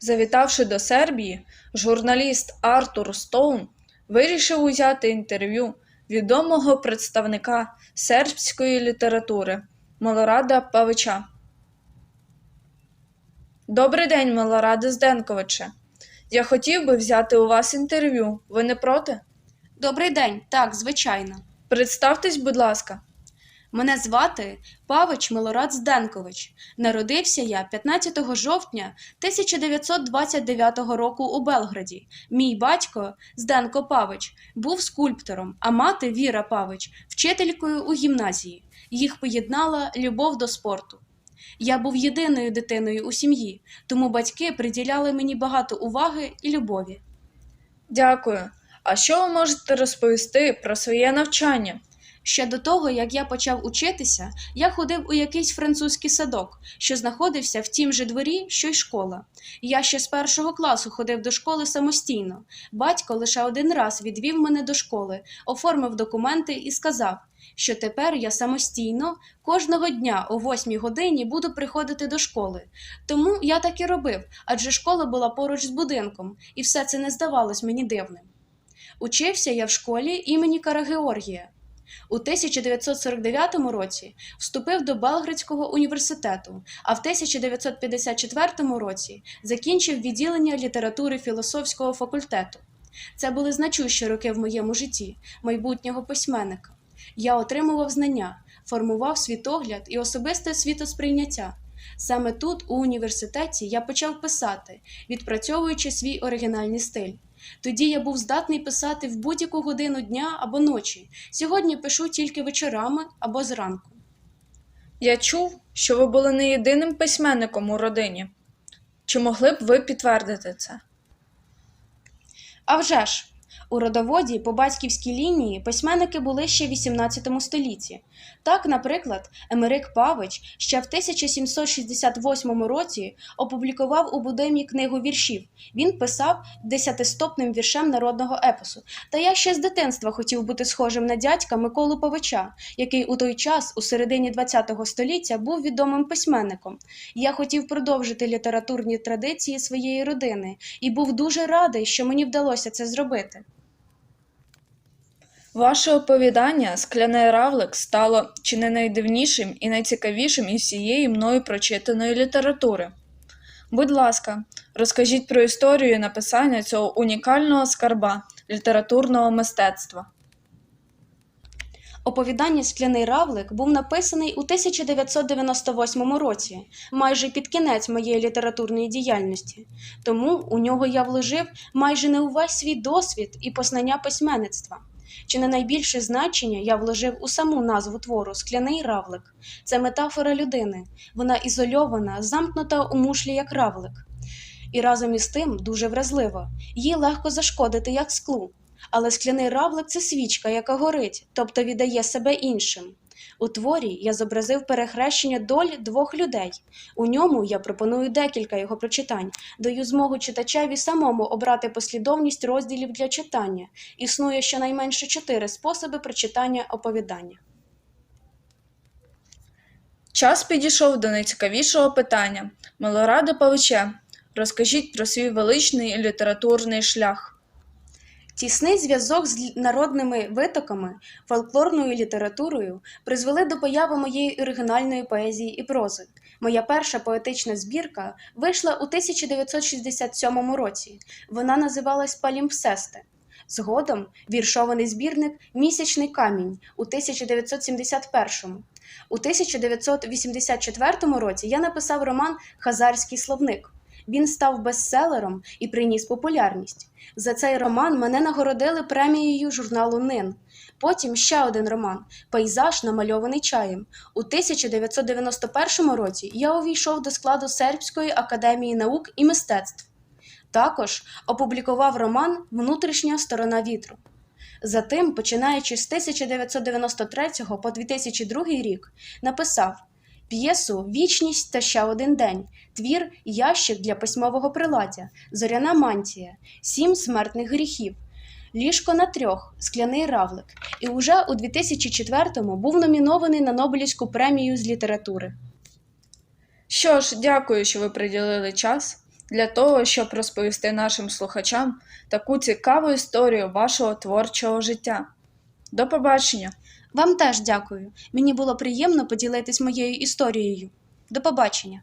Завітавши до Сербії, журналіст Артур Стоун вирішив узяти інтерв'ю відомого представника сербської літератури Милорада Павича. Добрий день, Милораде Зденковиче. Я хотів би взяти у вас інтерв'ю. Ви не проти? Добрий день, так, звичайно. Представтесь, будь ласка. Мене звати Павич Милорад Зденкович. Народився я 15 жовтня 1929 року у Белграді. Мій батько Зденко Павич був скульптором, а мати Віра Павич вчителькою у гімназії. Їх поєднала любов до спорту. Я був єдиною дитиною у сім'ї, тому батьки приділяли мені багато уваги і любові. Дякую. А що ви можете розповісти про своє навчання? Ще до того, як я почав учитися, я ходив у якийсь французький садок, що знаходився в тім же дворі, що й школа. Я ще з першого класу ходив до школи самостійно. Батько лише один раз відвів мене до школи, оформив документи і сказав, що тепер я самостійно кожного дня о восьмій годині буду приходити до школи. Тому я так і робив, адже школа була поруч з будинком, і все це не здавалось мені дивним. Учився я в школі імені Кара Георгія. У 1949 році вступив до Белградського університету, а в 1954 році закінчив відділення літератури філософського факультету. Це були значущі роки в моєму житті, майбутнього письменника. Я отримував знання, формував світогляд і особисте світосприйняття. Саме тут, у університеті, я почав писати, відпрацьовуючи свій оригінальний стиль. Тоді я був здатний писати в будь-яку годину дня або ночі. Сьогодні пишу тільки вечорами або зранку. Я чув, що ви були не єдиним письменником у родині. Чи могли б ви підтвердити це? А вже ж, у родоводі по батьківській лінії письменники були ще в XVIII столітті. Так, наприклад, Емерик Павич ще в 1768 році опублікував у Будемі книгу віршів. Він писав десятистопним віршем народного епосу. Та я ще з дитинства хотів бути схожим на дядька Миколу Павича, який у той час, у середині ХХ століття, був відомим письменником. Я хотів продовжити літературні традиції своєї родини і був дуже радий, що мені вдалося це зробити. Ваше оповідання Скляний равлик стало чи не найдивнішим і найцікавішим із всієї мною прочитаної літератури. Будь ласка, розкажіть про історію написання цього унікального скарба літературного мистецтва. Оповідання Скляний равлик був написаний у 1998 році, майже під кінець моєї літературної діяльності. Тому у нього я вложив майже не увесь свій досвід і познання письменництва. Чи не найбільше значення я вложив у саму назву твору Скляний равлик. Це метафора людини. Вона ізольована, замкнута у мушлі як равлик. І разом із тим дуже вразлива. Їй легко зашкодити як склу. Але скляний равлик це свічка, яка горить, тобто віддає себе іншим. У творі я зобразив перехрещення доль двох людей. У ньому я пропоную декілька його прочитань, даю змогу читачеві самому обрати послідовність розділів для читання. Існує щонайменше чотири способи прочитання оповідання. Час підійшов до найцікавішого питання. Милораде Павиче, розкажіть про свій величний літературний шлях. Тісний зв'язок з народними витоками, фольклорною літературою призвели до появи моєї оригінальної поезії і прози. Моя перша поетична збірка вийшла у 1967 році. Вона називалась Палімпсесте. Згодом віршований збірник Місячний камінь у 1971. У 1984 році я написав роман Хазарський словник. Він став бестселером і приніс популярність. За цей роман мене нагородили премією журналу Нин. Потім ще один роман Пейзаж, намальований чаєм. У 1991 році я увійшов до складу Сербської академії наук і мистецтв. Також опублікував роман Внутрішня сторона вітру. Затим, починаючи з 1993 по 2002 рік, написав п'єсу Вічність та ще один день, твір Ящик для письмового приладдя, Зоряна мантія, Сім смертних гріхів, Ліжко на трьох, Скляний равлик. І уже у 2004-му був номінований на Нобелівську премію з літератури. Що ж, дякую, що ви приділили час для того, щоб розповісти нашим слухачам таку цікаву історію вашого творчого життя. До побачення! Вам теж дякую. Мені було приємно поділитись моєю історією. До побачення.